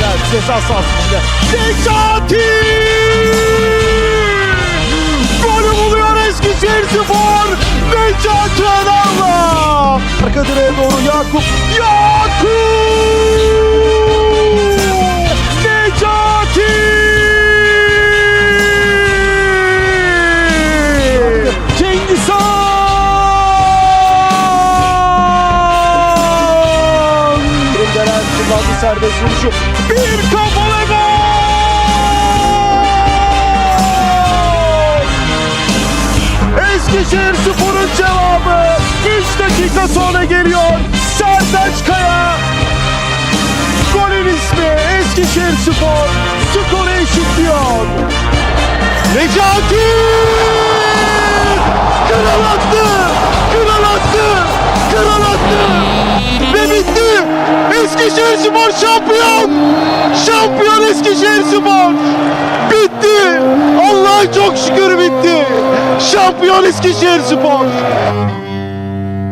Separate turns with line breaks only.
ceza sahası içinde. Necati! Golü buluyor Eskişehir Spor. Necati Anar'la. Arka direğe doğru Yakup. Yakup! Kullandı serbest vuruşu. Bir kafa gol! 3 Eskişehir Spor'un cevabı 3 dakika sonra geliyor. Sertaç Kaya. Golün ismi Eskişehir Spor. Skoru eşitliyor. Necati! Eskişehir Spor şampiyon! Şampiyon Eskişehir Spor! Bitti! Allah'a çok şükür bitti! Şampiyon Eskişehir Spor!